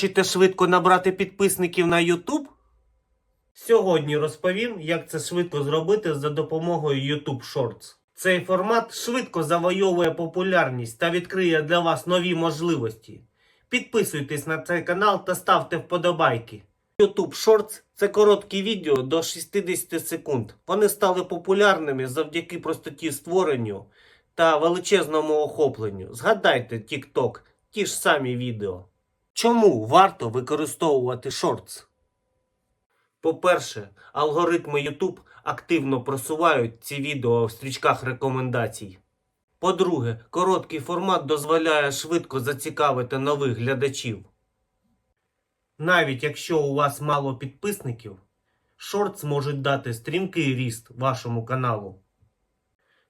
Хочете швидко набрати підписників на YouTube? Сьогодні розповім, як це швидко зробити за допомогою YouTube Shorts. Цей формат швидко завойовує популярність та відкриє для вас нові можливості. Підписуйтесь на цей канал та ставте вподобайки. YouTube Shorts – це короткі відео до 60 секунд. Вони стали популярними завдяки простоті створенню та величезному охопленню. Згадайте TikTok, ті ж самі відео. Чому варто використовувати Shorts? По-перше, алгоритми YouTube активно просувають ці відео в стрічках рекомендацій. По-друге, короткий формат дозволяє швидко зацікавити нових глядачів. Навіть якщо у вас мало підписників, шортс можуть дати стрімкий ріст вашому каналу.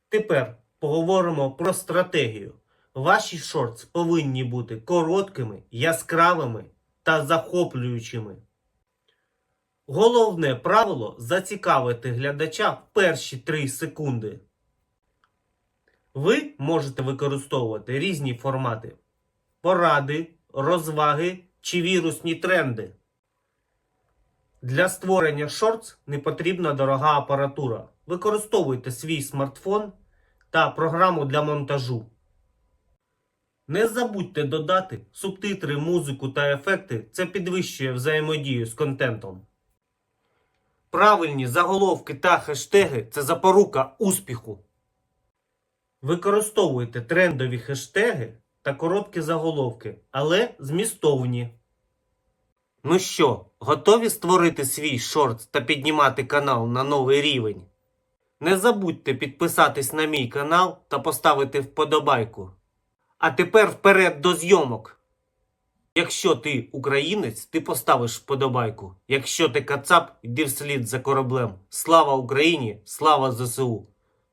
Тепер поговоримо про стратегію. Ваші шортс повинні бути короткими, яскравими та захоплюючими. Головне правило зацікавити глядача в перші 3 секунди. Ви можете використовувати різні формати: поради, розваги чи вірусні тренди. Для створення шортс не потрібна дорога апаратура. Використовуйте свій смартфон та програму для монтажу. Не забудьте додати субтитри, музику та ефекти. Це підвищує взаємодію з контентом. Правильні заголовки та хештеги це запорука успіху. Використовуйте трендові хештеги та короткі заголовки, але змістовні. Ну що, готові створити свій шортс та піднімати канал на новий рівень? Не забудьте підписатись на мій канал та поставити вподобайку. А тепер вперед до зйомок. Якщо ти українець, ти поставиш вподобайку. Якщо ти кацап, йди вслід за кораблем. Слава Україні! Слава ЗСУ!